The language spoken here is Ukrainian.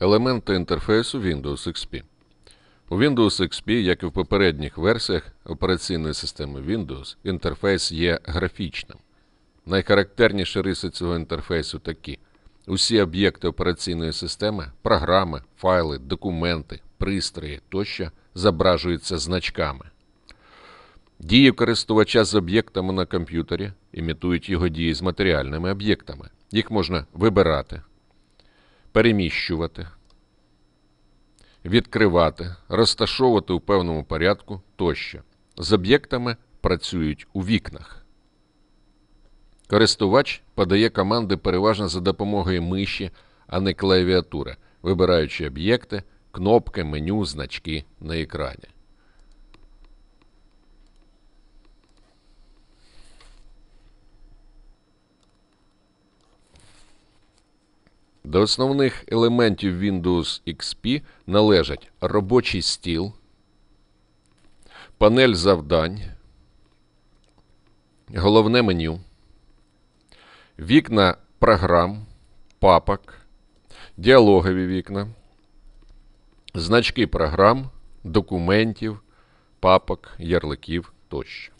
Елементи інтерфейсу Windows XP. У Windows XP, як і в попередніх версіях операційної системи Windows, інтерфейс є графічним. Найхарактерніші риси цього інтерфейсу такі: усі об'єкти операційної системи, програми, файли, документи, пристрої тощо зображуються значками. Дії користувача з об'єктами на комп'ютері імітують його дії з матеріальними об'єктами. Їх можна вибирати, переміщувати, відкривати, розташовувати у певному порядку тощо. З об'єктами працюють у вікнах. Користувач подає команди переважно за допомогою миші, а не клавіатури, вибираючи об'єкти, кнопки, меню, значки на екрані. До основних елементів Windows XP належать робочий стіл, панель завдань, головне меню, вікна програм, папок, діалогові вікна, значки програм, документів, папок, ярликів тощо.